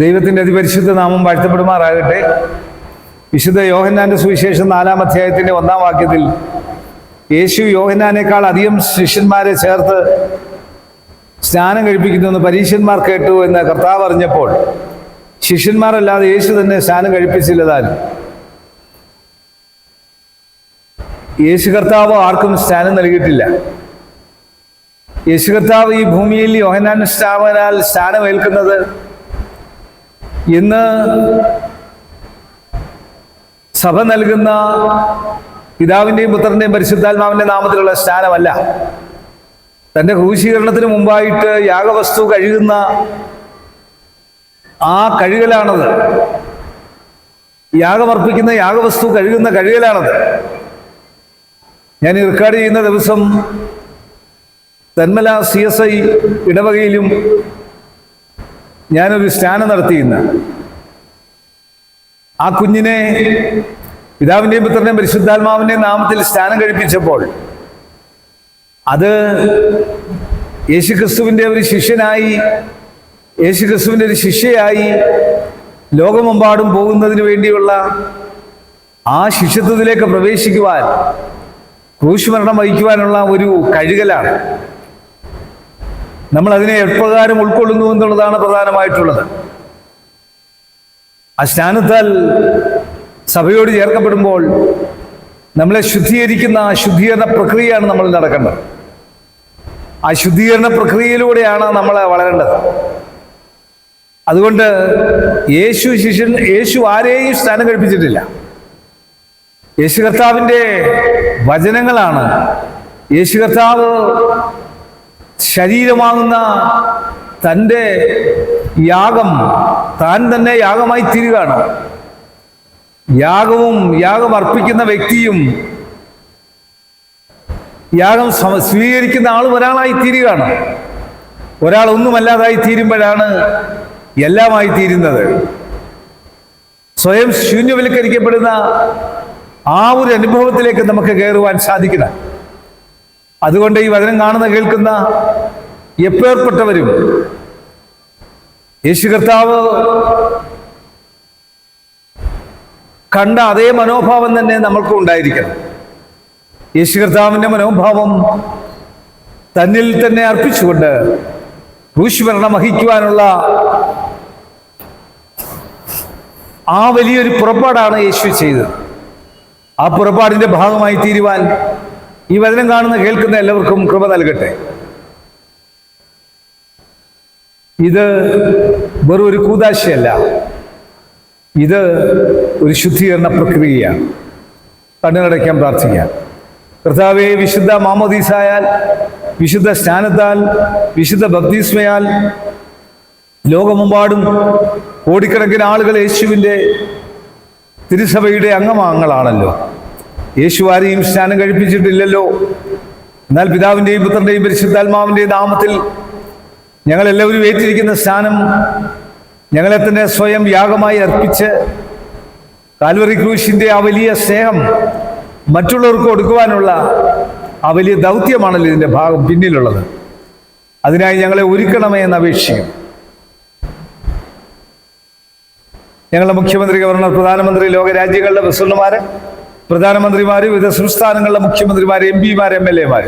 ദൈവത്തിന്റെ അതിപരിശുദ്ധ നാമം വാഴ്ത്തപ്പെടുമാറാകട്ടെ. വിശുദ്ധ യോഹന്നാന്റെ സുവിശേഷം നാലാം അധ്യായത്തിന്റെ ഒന്നാം വാക്യത്തിൽ യേശു യോഹന്നാനേക്കാൾ അധികം ശിഷ്യന്മാരെ ചേർത്ത് സ്നാനം കഴിപ്പിക്കുന്നുവെന്ന് പരീക്ഷന്മാർ കേട്ടു എന്ന് കർത്താവ് അറിഞ്ഞപ്പോൾ ശിഷ്യന്മാരല്ലാതെ യേശു തന്നെ സ്നാനം കഴിപ്പിച്ചില്ലതാനും യേശു കർത്താവ് ആർക്കും സ്നാനം നൽകിയിട്ടില്ല. യേശു കർത്താവ് ഈ ഭൂമിയിൽ യോഹന്നാൻ സ്നാപനാൽ സ്നാനമേൽക്കുന്നത് ഇന്ന് സഭ നൽകുന്ന പിതാവിന്റെയും പുത്രന്റെയും പരിശുദ്ധാത്മാവിന്റെ നാമത്തിലുള്ള സ്നാനമല്ല. തന്റെ ക്രൂശീകരണത്തിന് മുമ്പായിട്ട് യാഗവസ്തു കഴുകുന്ന ആ കഴുകലാണത്. യാഗമർപ്പിക്കുന്ന യാഗവസ്തു കഴുകുന്ന കഴുകലാണത്. ഞാൻ ഈ റെക്കോർഡ് ചെയ്യുന്ന ദിവസം തന്മല സി എസ് ഐ ഇടവകയിലും ഞാനൊരു സ്നാനം നടത്തിയിരുന്ന. ആ കുഞ്ഞിനെ പിതാവിന്റെയും പുത്രന്റെയും പരിശുദ്ധാത്മാവിന്റെയും നാമത്തിൽ സ്നാനം കഴിപ്പിച്ചപ്പോൾ അത് യേശുക്രിസ്തുവിന്റെ ഒരു ശിഷ്യനായി യേശുക്രിസ്തുവിന്റെ ഒരു ശിഷ്യയായി ലോകമെമ്പാടും പോകുന്നതിന് വേണ്ടിയുള്ള ആ ശിഷ്യത്വത്തിലേക്ക് പ്രവേശിക്കുവാൻ ക്രൂശ്മരണം വഹിക്കുവാനുള്ള ഒരു കഴുകലാണ്. നമ്മൾ അതിനെ എപ്രകാരം ഉൾക്കൊള്ളുന്നു എന്നുള്ളതാണ് പ്രധാനമായിട്ടുള്ളത്. ആ സ്നാനത്താൽ സഭയോട് ചേർക്കപ്പെടുമ്പോൾ നമ്മളെ ശുദ്ധീകരിക്കുന്ന ആ ശുദ്ധീകരണ പ്രക്രിയയാണ് നമ്മൾ നടക്കേണ്ടത്. ആ ശുദ്ധീകരണ പ്രക്രിയയിലൂടെയാണ് നമ്മൾ വളരേണ്ടത്. അതുകൊണ്ട് യേശു ശിഷ്യൻ യേശു ആരെയും സ്നാനം കഴിപ്പിച്ചിട്ടില്ല. യേശു കർത്താവിന്റെ വചനങ്ങളാണ്. യേശു കർത്താവ് ശരീരമാകുന്ന തന്റെ യാഗം താൻ തന്നെ യാഗമായി തീരുകയാണ്. യാഗവും യാഗം അർപ്പിക്കുന്ന വ്യക്തിയും യാഗം സ്വീകരിക്കുന്ന ആളും ഒരാളായി തീരുകയാണ്. ഒരാൾ ഒന്നുമല്ലാതായി തീരുമ്പോഴാണ് എല്ലാമായി തീരുന്നത്. സ്വയം ശൂന്യവൽക്കരിക്കപ്പെടുന്ന ആ ഒരു അനുഭവത്തിലേക്ക് നമുക്ക് കയറുവാൻ സാധിക്കണം. അതുകൊണ്ട് ഈ വചനം കാണുന്ന കേൾക്കുന്ന എപ്പേർപ്പെട്ടവരും യേശു കർത്താവ് കണ്ട അതേ മനോഭാവം തന്നെ നമ്മൾക്കും ഉണ്ടായിരിക്കണം. യേശു കർത്താവിന്റെ മനോഭാവം തന്നിൽ തന്നെ അർപ്പിച്ചുകൊണ്ട് ക്രൂശുമരണം വഹിക്കുവാനുള്ള ആ വലിയൊരു പുറപ്പാടാണ് യേശു ചെയ്തത്. ആ പുറപ്പാടിന്റെ ഭാഗമായി തീരുവാൻ ഈ വചനം കാണുന്ന കേൾക്കുന്ന എല്ലാവർക്കും കൃപ നൽകട്ടെ. ഇത് വെറും ഒരു കൂതാശയല്ല. ഇത് ഒരു ശുദ്ധീകരണ പ്രക്രിയയാണ്. കണ്ണുനടയ്ക്കാൻ പ്രാർത്ഥിക്കാം. കർത്താവെ വിശുദ്ധ മാമോദീസായാൽ വിശുദ്ധ സ്നാനത്താൽ വിശുദ്ധ ബപ്തീസ്മയാൽ ലോകമെമ്പാടും കോടിക്കണക്കിന് ആളുകൾ യേശുവിന്റെ തിരുസഭയുടെ അംഗമാങ്ങളാണല്ലോ. യേശു ആരെയും സ്നാനം കഴിപ്പിച്ചിട്ടില്ലല്ലോ. എന്നാൽ പിതാവിന്റെയും പുത്രന്റെയും പരിശുദ്ധാത്മാവിന്റെയും നാമത്തിൽ ഞങ്ങളെല്ലാവരും ഏറ്റിരിക്കുന്ന സ്നാനം ഞങ്ങളെ തന്നെ സ്വയം യാഗമായി അർപ്പിച്ച് കാൽവറി ക്രൂശിന്റെ ആ വലിയ സ്നേഹം മറ്റുള്ളവർക്ക് കൊടുക്കുവാനുള്ള ആ വലിയ ദൗത്യമാണല്ലോ ഇതിന്റെ ഭാഗം പിന്നിലുള്ളത്. അതിനായി ഞങ്ങളെ ഒരുക്കണമേ എന്ന് അപേക്ഷിക്കും ഞങ്ങളുടെ മുഖ്യമന്ത്രി ഗവർണർ പ്രധാനമന്ത്രി ലോകരാജ്യങ്ങളുടെ പ്രസിഡന്റുമാര് പ്രധാനമന്ത്രിമാര് വിവിധ സംസ്ഥാനങ്ങളിലെ മുഖ്യമന്ത്രിമാർ എം പിമാർ എം എൽ എമാർ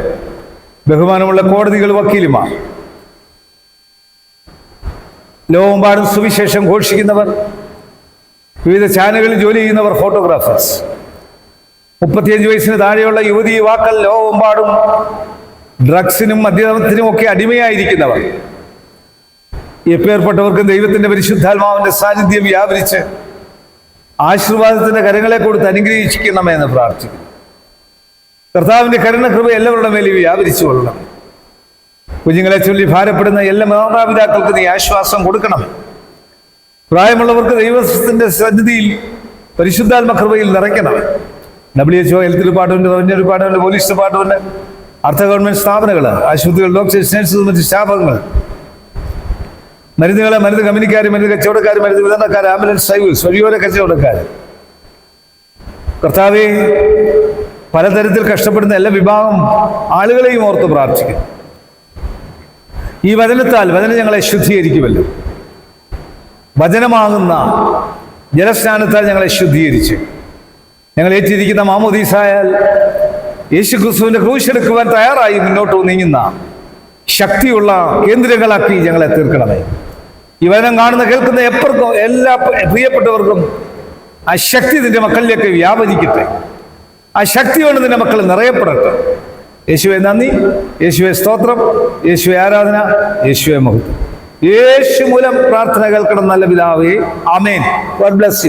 ബഹുമാനമുള്ള കോടതികൾ വക്കീലുമാർ. ലോകമെമ്പാടും സുവിശേഷം ഘോഷിക്കുന്നവർ. വിവിധ ചാനലുകളിൽ ജോലി ചെയ്യുന്നവർ ഫോട്ടോഗ്രാഫേഴ്സ്. മുപ്പത്തിയഞ്ച് വയസ്സിന് താഴെയുള്ള യുവതി യുവാക്കൾ ലോകമെമ്പാടും ഡ്രഗ്സിനും മദ്യത്തിനും ഒക്കെ അടിമയായിരിക്കുന്നവർ. എപ്പേർപ്പെട്ടവർക്കും ദൈവത്തിന്റെ പരിശുദ്ധാത്മാവിന്റെ സാന്നിധ്യം വ്യാപരിച്ച് ആശീർവാദത്തിന്റെ കരങ്ങളെ കൊടുത്ത് അനുഗ്രഹിക്കണമേ എന്ന് പ്രാർത്ഥിക്കുന്നു. കർത്താവിന്റെ കരുണകൃപ എല്ലാവരുടെ മേലും വ്യാപരിച്ചു കൊള്ളണം. കുഞ്ഞുങ്ങളെ ചൊല്ലി ഭാരപ്പെടുന്ന എല്ലാ മാതാപിതാക്കൾക്ക് നീ ആശ്വാസം കൊടുക്കണം. പ്രായമുള്ളവർക്ക് ദൈവത്തിന്റെ സന്നിധിയിൽ പരിശുദ്ധാത്മ കൃപയിൽ നിറയ്ക്കണം. W H O health department revenue department police department അർദ്ധ ഗവൺമെന്റ് സ്ഥാപനങ്ങൾ ആശുപത്രികൾ ഡോക്ടേഴ്സ് നഴ്സസ് മറ്റ് സ്ഥാപനങ്ങൾ മരുന്നുകളെ മരുന്ന് കമ്പനിക്കാർ മരുന്ന് കച്ചവടക്കാർ മരുന്ന് വിതരണക്കാർ ആംബുലൻസ് സർവീസ് വഴിയോര കച്ചവടക്കാർ കർത്താവെ പലതരത്തിൽ കഷ്ടപ്പെടുന്ന എല്ലാ വിഭാഗം ആളുകളെയും ഓർത്ത് പ്രാർത്ഥിക്കുന്നു. ഈ വചനത്താൽ വചനം ഞങ്ങളെ ശുദ്ധീകരിക്കുമല്ലോ. വചനമാകുന്ന ജലസ്നാനത്താൽ ഞങ്ങളെ ശുദ്ധീകരിച്ച്. ഞങ്ങൾ ഏറ്റിരിക്കുന്ന മാമോദീസായാൽ യേശു ക്രിസ്തുവിന്റെ ക്രൂശെടുക്കുവാൻ തയ്യാറായി മുന്നോട്ട് നീങ്ങുന്ന ശക്തിയുള്ള കേന്ദ്രങ്ങളാക്കി ഞങ്ങളെ തീർക്കണമേ. ഈ വചനം കാണുന്ന കേൾക്കുന്ന എപ്പർക്കും എല്ലാ പ്രിയപ്പെട്ടവർക്കും ആ ശക്തി നിന്റെ മക്കളിലേക്ക് വ്യാപരിക്കട്ടെ. ആ ശക്തി കൊണ്ട് നിന്റെ മക്കൾ നിറയപ്പെടട്ടെ. യേശുവെ നന്ദി. യേശുവെ സ്തോത്രം. യേശുവെ ആരാധന. യേശുവെ മഹത്വം. യേശു മൂലം പ്രാർത്ഥന കേൾക്കണം നല്ല പിതാവേ. ആമേൻ. God bless